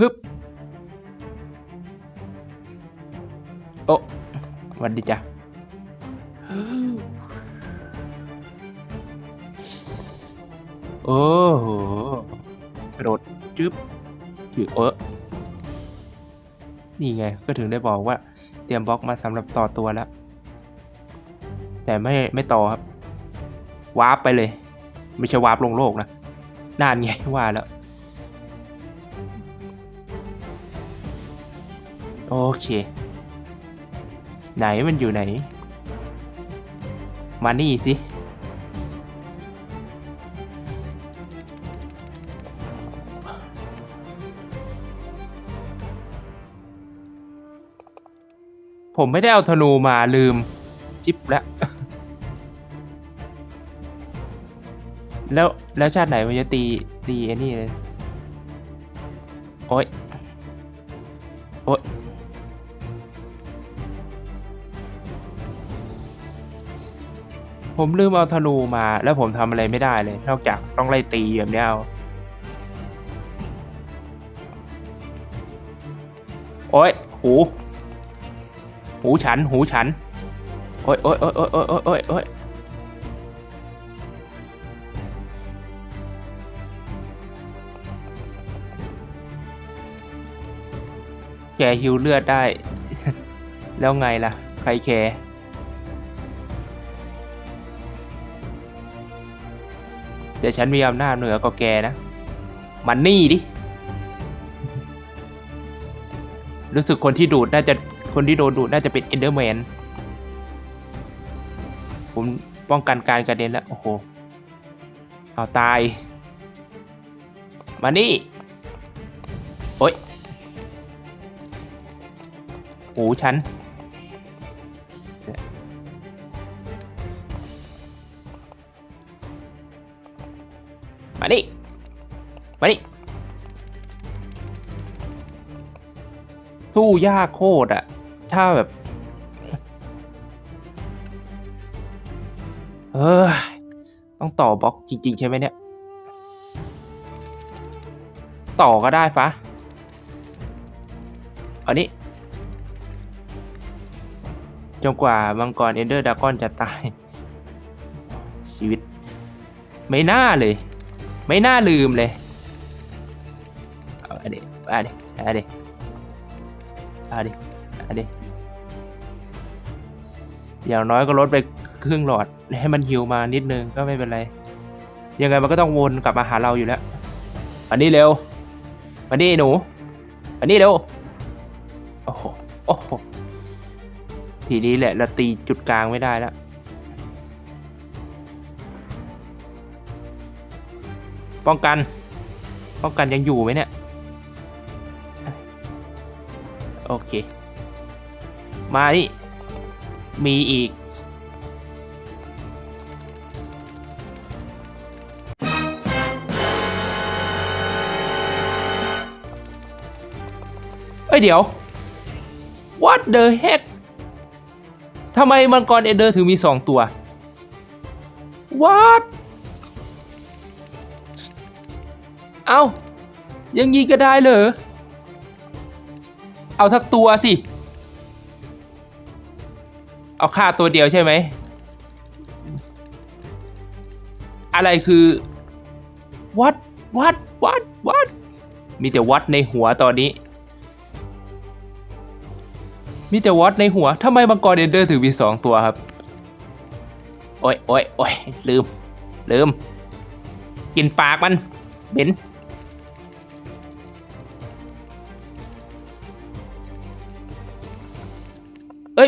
ฮึบโอ้วันดีจ้ะโอ้โหกระโดดจึ๊บจึ๊บเออนี่ไงก็ถึงได้บอกว่า เตรียมบล็อกมาสำหรับต่อตัวแล้ว แต่ไม่ไม่ต่อครับ วาร์ปไปเลย ไม่ใช่วาร์ปลงโลกนะนานไงว่าแล้ว โอเค ไหนมันอยู่ไหน มานี่สิ ผมไม่ได้เอาธนูมาลืม จิ๊บแล้ว แล้ว แล้วชาติไหนมันจะตี ตีไอ้นี่เลย โอ๊ย โอ๊ย ผมลืมเอาธนูมา แล้วผมทำอะไรไม่ได้เลย นอกจากต้องไล่ตีแบบนี้เอาโอ๊ยหู หูฉัน หูฉัน โอ๊ยโอ๊ยโอ๊ยโอ๊ยโอ๊ยโอ๊ยโอ๊ยแกฮิวเลือดได้ แล้วไงล่ะ ใครแคร์ เดี๋ยวฉันมีอำนาจเหนือกว่าแกนะ มันนี่ดิ รู้สึกคนที่ดูดน่าจะคนที่โดนดูดน่าจะเป็นเอนเดอร์แมน ผมป้องกันการกระเด็นแล้ว โอ้โห เอาตาย มานี่ โอ๊ยหูฉัน มานี่มานี่สู้ยากโคตรอะถ้าแบบ เออ ต้องต่อบล็อกจริง ๆ ใช่ไหมเนี่ย ต่อก็ได้ฟะอันนี้จนกว่ามังกรเอนเดอร์ดากอนจะตาย ชีวิต ไม่น่าเลย ไม่น่าลืมเลยเอาอันนี้อันนี้อันนี้อันนี้อันนี้อย่างน้อยก็ลดไปครึ่งหลอดให้มันฮิวมานิดนึงก็ไม่เป็นไร ยังไงมันก็ต้องวนกลับมาหาเราอยู่แล้วอันนี้เร็วอันนี้หนู อันนี้เร็วโอ้โหโอ้โหทีนี้แหละเราตีจุดกลางไม่ได้แล้ว ป้องกัน ป้องกันยังอยู่ไหมเนี่ย โอเค มานี่มีอีกเอ้ยเดี๋ยว what the heck ทำไมมังกรเอเดอร์ถึงมีสองตัว what เอ้ายังยิงก็ได้เหรอ เอาทักตัวสิ เอาฆ่าตัวเดียวใช่ไหม อะไรคือ what what what what มีแต่วัดในหัวตอนนี้ มีแต่วัดในหัวทำไมมังกรเอนเดอร์ถึงมีสองตัวครับ โอ้ยโอ้ยโอ้ยลืม ลืม กินปากมัน เห็น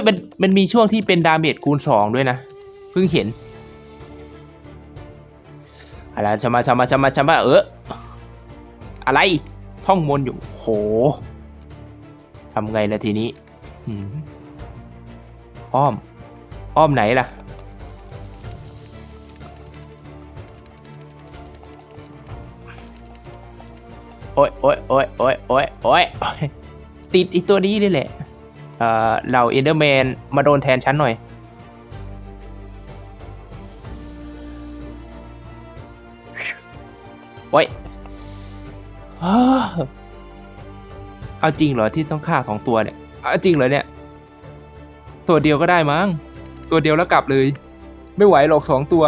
มันมันมีช่วงที่เป็นดาเมจคูณสองด้วยนะ เพิ่งเห็นอะไรชมาชมาชมาชมาเอออะไร ท่องมนอยู่ โหทำไงล่ะทีนี้อ้อม อ้อมไหนล่ะ โอ้ยโอ้ยโอ้ยโอ้ยโอ้ยโอ้ยติดอีตัวนี้นี่แหละ เอ่อเหล่าเอนเดอร์แมนมาโดนแทนฉันหน่อย โอ้ยอเอาจริงเหรอที่ต้องฆ่าสองตัวเนี่ยเอาจริงเหรอเนี่ย ตัวเดียวก็ได้มั้ง ตัวเดียวแล้วกลับเลย ไม่ไหวหรอกสองตัว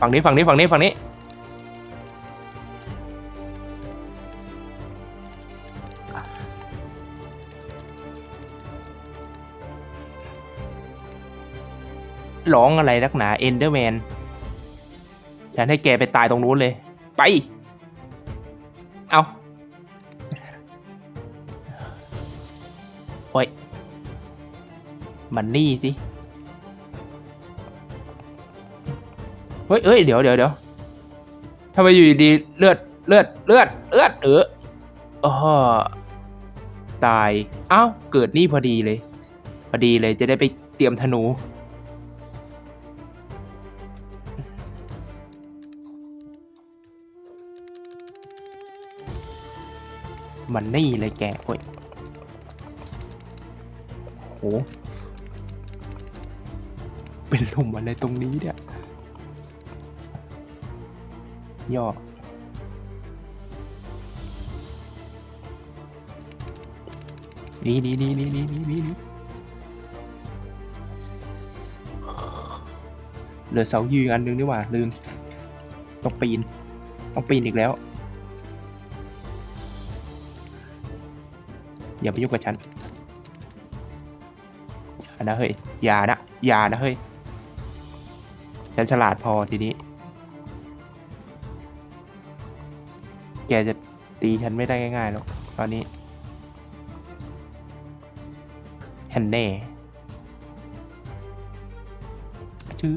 ฝั่งนี้ฝั่งนี้ฝั่งนี้ฝั่งนี้ ร้องอะไรนักหนาเอนเดอร์แมนฉันให้แกไปตายตรงนู้นเลย ไป เอาโอ้ย มันนี่สิ เฮ้ยเอ้ย เดี๋ยวเดี๋ยวเดี๋ยวทำไมอยู่ดีเลือด เลือด เลือด เลือด เอออ๋อตาย เอ้า เกิดนี่พอดีเลย พอดีเลยจะได้ไปเตรียมธนู มันนี่เลยแกโอ้ยโห เป็นลมอะไรตรงนี้เนี่ยย่อนี่นี่นี่นี่นี่นี่นี่เหลือเสายืนอันนึงนี่หว่าลืม ต้องปีน ต้องปีนอีกแล้ว อย่าไปยุ่งกับฉันอย่านะเฮ้ยอย่านะอย่านะเฮ้ยฉันฉลาดพอทีนี้ แกจะตีฉันไม่ได้ง่ายๆหรอกตอนนี้แฮนเน่ชื่อ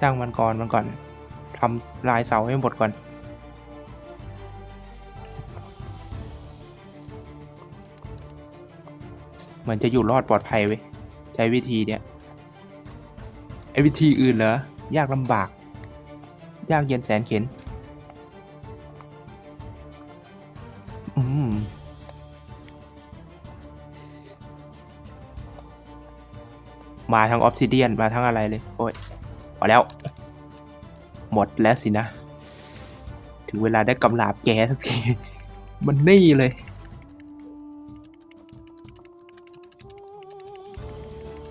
ช่างมันก่อนมันก่อนทำลายเสาให้หมดก่อน เหมือนจะอยู่รอดปลอดภัยเว้ยใช้วิธีเนี้ยไอ้วิธีอื่นเหรอยากลำบาก ยากเย็นแสนเข็นอืมมาทั้งออฟซิเดียนมาทั้งอะไรเลย โอ้ย พอแล้ว หมดแล้วสินะ ถึงเวลาได้กำลาบแกสักที มันนี่เลย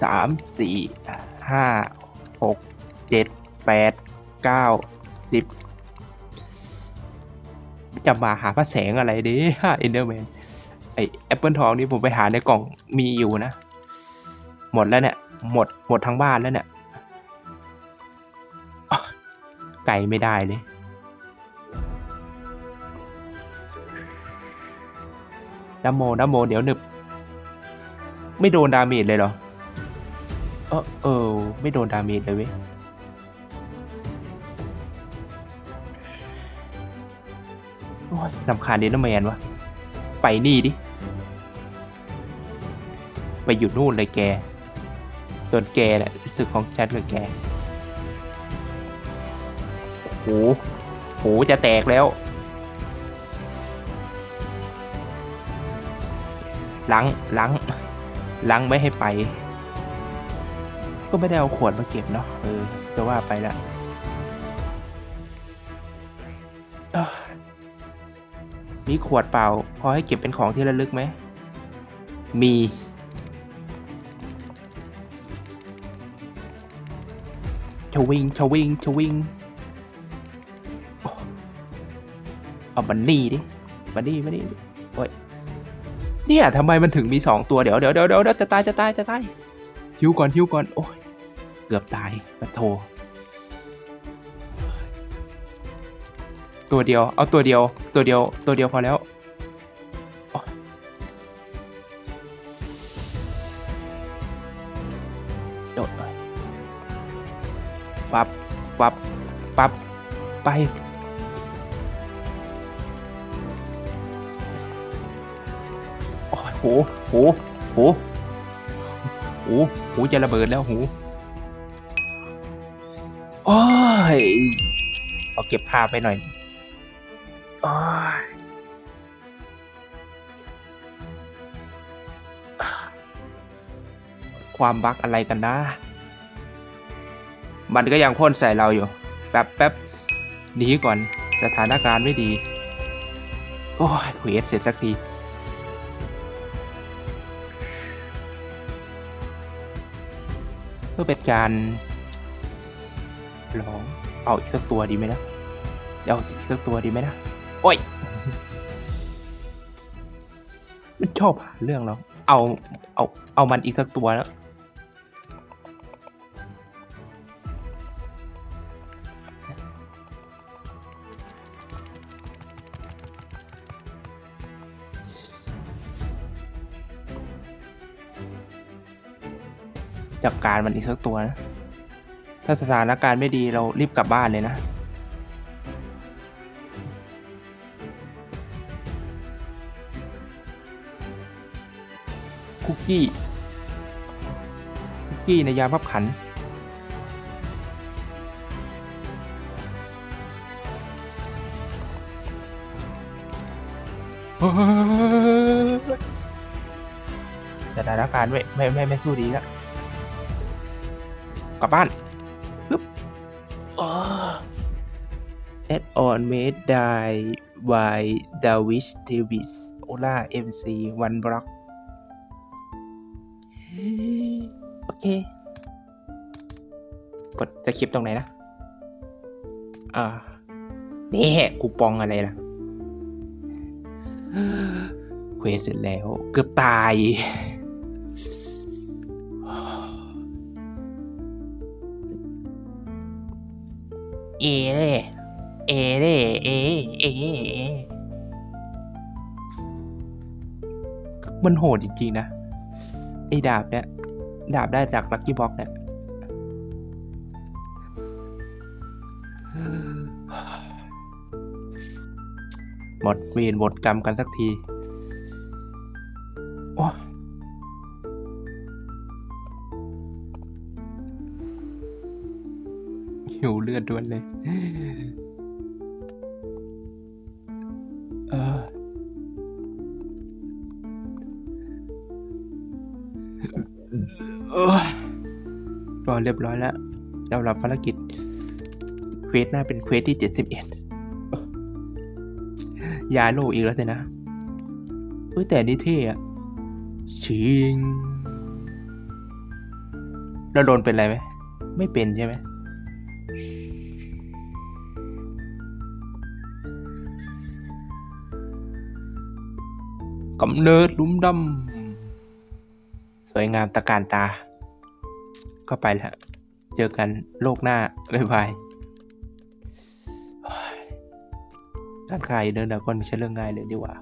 สามสี่ ห้า หก เจ็ด แปด เก้า สิบ จะมาหาพระแสงอะไรเด้ฮะเอนเดอร์แมน ไอแอปเปิลทองนี่ผมไปหาในกล่องมีอยู่นะ หมดแล้วเนี่ย หมด หมดทั้งบ้านแล้วเนี่ย ไก่ไม่ได้เลยน้ำโมน้ำโมเดี๋ยวหนึบ ไม่โดนดาเมจเลยเหรอ เออเออ ไม่โดนดาเมจเลยเว้ยโอ้ยนำคาญเดนเนอร์แมนวะ ไปนี่ดิ ไปอยู่นู่นเลยแก ส่วนแกแหละสึกของฉันกับแก หโหจะแตกแล้ว ล้างล้างล้างไม่ให้ไป ก็ไม่ได้เอาขวดมาเก็บเนาะเออจะว่าไปละมีขวดเปล่า พอให้เก็บเป็นของที่ระลึกไหม มี ชวิงชวิงชวิง เอาบันนี่ดิ บันนี่บันนี่โอ้ย เนี่ยทำไมมันถึงมีสองตัว เดี๋ยวเดี๋ยวเดี๋ยวเดี๋ยวจะตายจะตายจะตายฮิวก่อนฮิวก่อน โอ้ย เกือบตายปะโท ตัวเดียว เอาตัวเดียว ตัวเดียว ตัวเดียวพอแล้วโดดไปปับปับปับไป หูหูหูหูหจะระเบิดแล้วหูโอ้ยเอาเก็บภาพไปหน่อยโอ้ยความบักอะไรกันนะ มันก็ยังพ่นใส่เราอยู่ แป๊บแป๊บหนีก่อน สถานการณ์ไม่ดี โอ้ยเควสเสร็จสักที อเป็นการลองเอาอีกสักตัวดีไหมนะเอาอีกสักตัวดีไหมนะโอ้ยมันชอบหาเรื่องเราเอาเอาเอามันอีกสักตัวแล้ว จัดการมันอีกสักตัวนะถ้าสถานการณ์ไม่ดีเรารีบกลับบ้านเลยนะ คุกกี้ คุกกี้ในยามพับขันสถานการณ์ไม่ไม่ไม่ไม่สู้ดีแล้ว กลับบ้านปึ๊บแอดออนเมดได้วายดาวิชเทวิสโอล่าเอ็มซีวันบล็อกโอเค กดจะคลิปตรงไหนนะ อ่า นี่คูปองอะไรล่ะเควสเสร็จแล้ว เกือบตาย อเล่เอเล่เอเอเอมันโหดจริงๆนะ ไอ้ดาบเนี่ย ดาบได้จากลักกี้บ็อกเนี่ยหมดเวรหมดกรรมกันสักที โอ้ หิวเลือดด้วนเลยเออเออก็เรียบร้อยแล้วสำหรับภารกิจ เควสหน้าเป็นเควสที่เจ็ดสิบเอ็ดยาโลอีกแล้วสินะเฮ้ยแต่นี่เท่อะชิงเราโดนเป็นอะไรไหม ไม่เป็นใช่ไหม กำเนิดลุมดำสวยงามตะการตา ก็ไปแล้วเจอกันโลกหน้า บ๊ายบายการขายเดินดาวก้อนไม่ใช่เรื่องง่ายเลยดีกว่า